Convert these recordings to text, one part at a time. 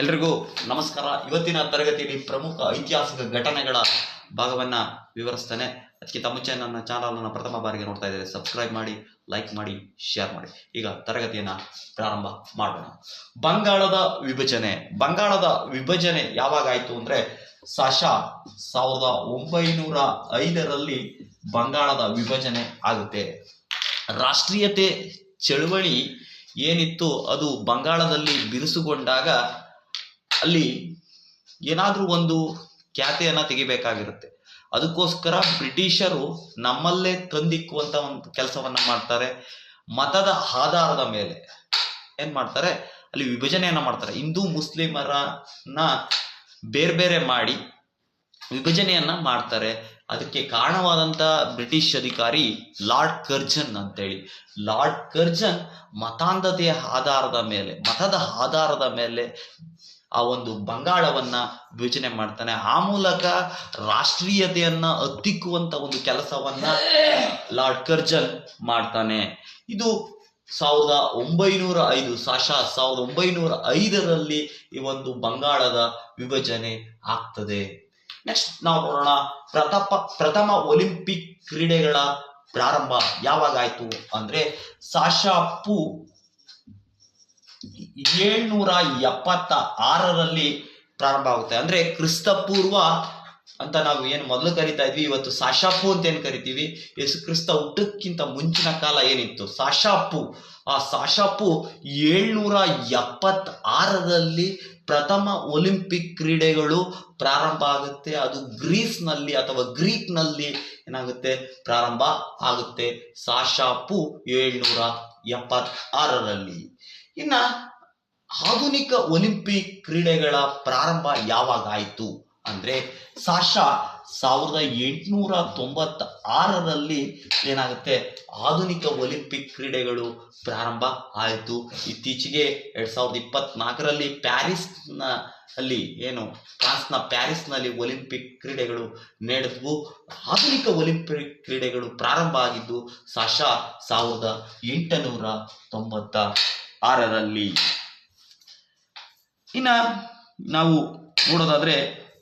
ಎಲ್ರಿಗೂ ನಮಸ್ಕಾರ. ಇವತ್ತಿನ ತರಗತಿಯಲ್ಲಿ ಪ್ರಮುಖ ಐತಿಹಾಸಿಕ ಘಟನೆಗಳ ಭಾಗವನ್ನ ವಿವರಿಸ್ತೇನೆ. ಅದಕ್ಕಿಂತ ಮುಂಚೆ ನನ್ನ ಚಾನಲ್ ಅನ್ನು ಪ್ರಥಮ ಬಾರಿಗೆ ನೋಡ್ತಾ ಇದ್ದಾರೆ ಸಬ್ಸ್ಕ್ರೈಬ್ ಮಾಡಿ ಲೈಕ್ ಮಾಡಿ ಶೇರ್ ಮಾಡಿ. ಈಗ ತರಗತಿಯನ್ನ ಪ್ರಾರಂಭ ಮಾಡೋಣ. ಬಂಗಾಳದ ವಿಭಜನೆ. ಬಂಗಾಳದ ವಿಭಜನೆ ಯಾವಾಗ ಆಯ್ತು ಅಂದ್ರೆ ಸಶ ಸಾವಿರದ ಒಂಬೈನೂರ ಐದರಲ್ಲಿ ಬಂಗಾಳದ ವಿಭಜನೆ ಆಗುತ್ತೆ. ರಾಷ್ಟ್ರೀಯತೆ ಚಳುವಳಿ ಏನಿತ್ತು ಅದು ಬಂಗಾಳದಲ್ಲಿ ಬಿರುಸುಗೊಂಡಾಗ ಅಲ್ಲಿ ಏನಾದರೂ ಒಂದು ಖ್ಯಾತೆಯನ್ನು ತೆಗಿಬೇಕಾಗಿರುತ್ತೆ. ಅದಕ್ಕೋಸ್ಕರ ಬ್ರಿಟಿಷರು ನಮ್ಮಲ್ಲೇ ತಂದಿಕ್ಕುವಂತ ಒಂದು ಕೆಲಸವನ್ನ ಮಾಡ್ತಾರೆ. ಮತದ ಆಧಾರದ ಮೇಲೆ ಏನು ಮಾಡ್ತಾರೆ? ಅಲ್ಲಿ ವಿಭಜನೆಯನ್ನ ಮಾಡ್ತಾರೆ. ಹಿಂದೂ ಮುಸ್ಲಿಮರನ್ನ ಬೇರೆ ಬೇರೆ ಮಾಡಿ ವಿಭಜನೆಯನ್ನ ಮಾಡ್ತಾರೆ. ಅದಕ್ಕೆ ಕಾರಣವಾದಂತ ಬ್ರಿಟಿಷ್ ಅಧಿಕಾರಿ ಲಾರ್ಡ್ ಕರ್ಜನ್ ಅಂತೇಳಿ. ಲಾರ್ಡ್ ಕರ್ಜನ್ ಮತಾಂಧತೆಯ ಆಧಾರದ ಮೇಲೆ, ಮತದ ಆಧಾರದ ಮೇಲೆ ಆ ಒಂದು ಬಂಗಾಳವನ್ನ ವಿಭಜನೆ ಮಾಡ್ತಾನೆ. ಆ ಮೂಲಕ ರಾಷ್ಟ್ರೀಯತೆಯನ್ನ ಹತ್ತಿಕ್ಕುವಂತ ಒಂದು ಕೆಲಸವನ್ನ ಲಾರ್ಡ್ ಕರ್ಜನ್ ಮಾಡ್ತಾನೆ. ಇದು ಸಾವಿರದ ಒಂಬೈನೂರ ಐದು, ಸಾಶಾ, ಸಾವಿರದ ಒಂಬೈನೂರ ಐದರಲ್ಲಿ ಈ ಒಂದು ಬಂಗಾಳದ ವಿಭಜನೆ ಆಗ್ತದೆ. ನೆಕ್ಸ್ಟ್ ನಾವು ನೋಡೋಣ. ಪ್ರಥಮ ಪ್ರಥಮ ಒಲಿಂಪಿಕ್ ಕ್ರೀಡೆಗಳ ಪ್ರಾರಂಭ ಯಾವಾಗ ಆಯ್ತು ಅಂದ್ರೆ ಸಾಶಾಪು ಏಳ್ನೂರ ಎಪ್ಪತ್ತ ಆರರಲ್ಲಿ ಪ್ರಾರಂಭ ಆಗುತ್ತೆ ಅಂದ್ರೆ ಕ್ರಿಸ್ತಪೂರ್ವ ಅಂತ ನಾವು ಏನು ಮೊದಲು ಕರಿತಾ ಇದ್ವಿ, ಇವತ್ತು ಸಾಶಾಪು ಅಂತ ಏನು ಕರಿತೀವಿ? ಯೇಸು ಕ್ರಿಸ್ತ ಹುಟ್ಟಕ್ಕಿಂತ ಮುಂಚಿನ ಕಾಲ ಏನಿತ್ತು? ಸಾಶಾಪು. ಆ ಸಾಶಾಪು ಏಳ್ನೂರ ಎಪ್ಪತ್ತ ಆರರಲ್ಲಿ ಪ್ರಥಮ ಒಲಿಂಪಿಕ್ ಕ್ರೀಡೆಗಳು ಪ್ರಾರಂಭ ಆಗುತ್ತೆ. ಅದು ಗ್ರೀಸ್ನಲ್ಲಿ ಅಥವಾ ಗ್ರೀಕ್ನಲ್ಲಿ ಏನಾಗುತ್ತೆ? ಪ್ರಾರಂಭ ಆಗುತ್ತೆ. ಸಾಶಾಪು ಏಳ್ನೂರ ಎಪ್ಪತ್ತ ಆರರಲ್ಲಿ ಇನ್ನ ಆಧುನಿಕ ಒಲಿಂಪಿಕ್ ಕ್ರೀಡೆಗಳ ಪ್ರಾರಂಭ ಯಾವಾಗ ಆಯಿತು ಅಂದ್ರೆ ಸಾಶಾ ಸಾವಿರದ ಎಂಟುನೂರ ತೊಂಬತ್ತ ಆರರಲ್ಲಿ ಏನಾಗುತ್ತೆ? ಆಧುನಿಕ ಒಲಿಂಪಿಕ್ ಕ್ರೀಡೆಗಳು ಪ್ರಾರಂಭ ಆಯಿತು. ಇತ್ತೀಚೆಗೆ ಎರಡ್ ಸಾವಿರದ ಇಪ್ಪತ್ನಾಲ್ಕರಲ್ಲಿ ಪ್ಯಾರಿಸ್ನ ಅಲ್ಲಿ ಏನು, ಫ್ರಾನ್ಸ್ನ ಪ್ಯಾರಿಸ್ನಲ್ಲಿ ಒಲಿಂಪಿಕ್ ಕ್ರೀಡೆಗಳು ನಡೆದವು. ಆಧುನಿಕ ಒಲಿಂಪಿಕ್ ಕ್ರೀಡೆಗಳು ಪ್ರಾರಂಭ ಆಗಿದ್ದು ಸಾಶಾ ಸಾವಿರದ ಎಂಟುನೂರ ತೊಂಬತ್ತ ಆರರಲ್ಲಿ ಇನ್ನ ನಾವು ನೋಡೋದಾದ್ರೆ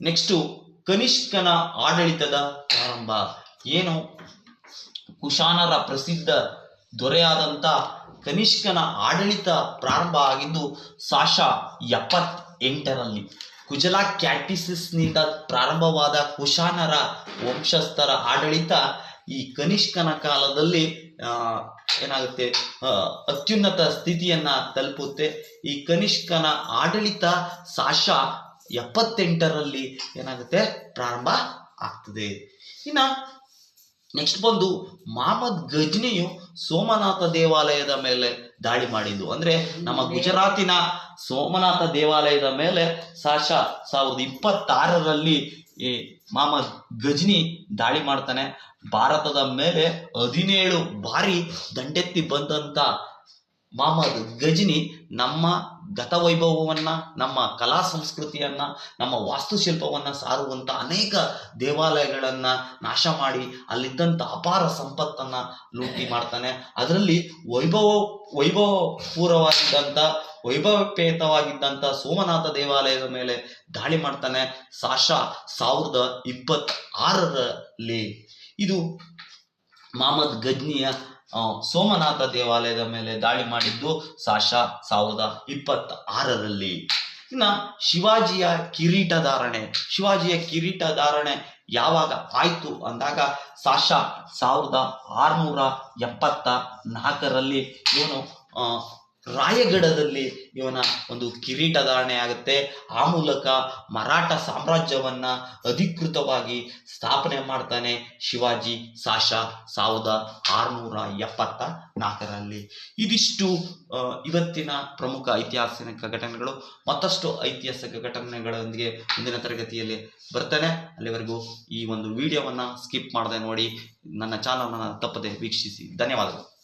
ನೆಕ್ಸ್ಟು ಕನಿಷ್ಕನ ಆಡಳಿತದ ಪ್ರಾರಂಭ. ಏನು? ಕುಶಾನರ ಪ್ರಸಿದ್ಧ ದೊರೆಯಾದಂಥ ಕನಿಷ್ಕನ ಆಡಳಿತ ಪ್ರಾರಂಭ ಆಗಿದ್ದು ಸಾಶ ಎಪ್ಪತ್ ಎಂಟರಲ್ಲಿ ಕುಜಲಾ ಕ್ಯಾಟಿಸಿಸ್ನಿಂದ ಪ್ರಾರಂಭವಾದ ಕುಶಾನರ ವಂಶಸ್ಥರ ಆಡಳಿತ ಈ ಕನಿಷ್ಕನ ಕಾಲದಲ್ಲಿ ಆ, ಏನಾಗುತ್ತೆ ಅತ್ಯುನ್ನತ ಸ್ಥಿತಿಯನ್ನ ತಲುಪುತ್ತೆ. ಈ ಕನಿಷ್ಕನ ಆಡಳಿತ ಸಾಶ ಎಪ್ಪತ್ತೆಂಟರಲ್ಲಿ ಏನಾಗುತ್ತೆ ಪ್ರಾರಂಭ ಆಗ್ತದೆ. ಇನ್ನ ನೆಕ್ಸ್ಟ್ ಬಂದು ಮಹಮ್ಮದ್ ಗಜ್ನಿಯು ಸೋಮನಾಥ ದೇವಾಲಯದ ಮೇಲೆ ದಾಳಿ ಮಾಡಿದ್ದು. ಅಂದ್ರೆ ನಮ್ಮ ಗುಜರಾತಿನ ಸೋಮನಾಥ ದೇವಾಲಯದ ಮೇಲೆ ಸಾಶ ಸಾವಿರದ ಇಪ್ಪತ್ತಾರರಲ್ಲಿ ಈ ಮಹಮ್ಮದ್ ಗಜ್ನಿ ದಾಳಿ ಮಾಡ್ತಾನೆ. ಭಾರತದ ಮೇಲೆ ಹದಿನೇಳು ಬಾರಿ ದಂಡೆತ್ತಿ ಬಂದಂತ ಮಹಮ್ಮದ್ ಗಜ್ನಿ ನಮ್ಮ ಗತ ವೈಭವವನ್ನ ನಮ್ಮ ಕಲಾ ಸಂಸ್ಕೃತಿಯನ್ನ, ನಮ್ಮ ವಾಸ್ತುಶಿಲ್ಪವನ್ನ ಸಾರುವಂತ ಅನೇಕ ದೇವಾಲಯಗಳನ್ನ ನಾಶ ಮಾಡಿ ಅಲ್ಲಿದ್ದಂಥ ಅಪಾರ ಸಂಪತ್ತನ್ನ ಲೂಟಿ ಮಾಡ್ತಾನೆ. ಅದರಲ್ಲಿ ವೈಭವ ವೈಭವ ಪೂರ್ವವಾಗಿದ್ದಂಥ ವೈಭವಪೇತವಾಗಿದ್ದಂಥ ಸೋಮನಾಥ ದೇವಾಲಯದ ಮೇಲೆ ದಾಳಿ ಮಾಡ್ತಾನೆ ಸಾಶಾ ಸಾವಿರದ ಇಪ್ಪತ್ತ್ ಆರರಲ್ಲಿ ಇದು ಮಹಮ್ಮದ್ ಗಜ್ನಿಯ ಸೋಮನಾಥ ದೇವಾಲಯದ ಮೇಲೆ ದಾಳಿ ಮಾಡಿದ್ದು ಸಾಶಾ ಸಾವಿರದ ಇಪ್ಪತ್ತ ಆರರಲ್ಲಿ ಇನ್ನ ಶಿವಾಜಿಯ ಕಿರೀಟ ಧಾರಣೆ, ಶಿವಾಜಿಯ ಕಿರೀಟ ಧಾರಣೆ ಯಾವಾಗ ಆಯ್ತು ಅಂದಾಗ ಸಾಶಾ ಸಾವಿರದ ಆರ್ನೂರ ಎಪ್ಪತ್ತ ನಾಲ್ಕರಲ್ಲಿ ಇವನು ರಾಯಗಢದಲ್ಲಿ ಇವನ ಒಂದು ಕಿರೀಟ ಧಾರಣೆ ಆಗುತ್ತೆ. ಆ ಮೂಲಕ ಮರಾಠ ಸಾಮ್ರಾಜ್ಯವನ್ನ ಅಧಿಕೃತವಾಗಿ ಸ್ಥಾಪನೆ ಮಾಡ್ತಾನೆ ಶಿವಾಜಿ ಸಾಶಾ ಸಾವಿರದ ಆರುನೂರ ಎಪ್ಪತ್ತ ನಾಲ್ಕರಲ್ಲಿ ಇದಿಷ್ಟು ಇವತ್ತಿನ ಪ್ರಮುಖ ಐತಿಹಾಸಿಕ ಘಟನೆಗಳು. ಮತ್ತಷ್ಟು ಐತಿಹಾಸಿಕ ಘಟನೆಗಳೊಂದಿಗೆ ಮುಂದಿನ ತರಗತಿಯಲ್ಲಿ ಬರ್ತಾನೆ. ಅಲ್ಲಿವರೆಗೂ ಈ ಒಂದು ವಿಡಿಯೋವನ್ನು ಸ್ಕಿಪ್ ಮಾಡದೆ ನೋಡಿ. ನನ್ನ ಚಾನಲ್ನ ತಪ್ಪದೆ ವೀಕ್ಷಿಸಿ. ಧನ್ಯವಾದಗಳು.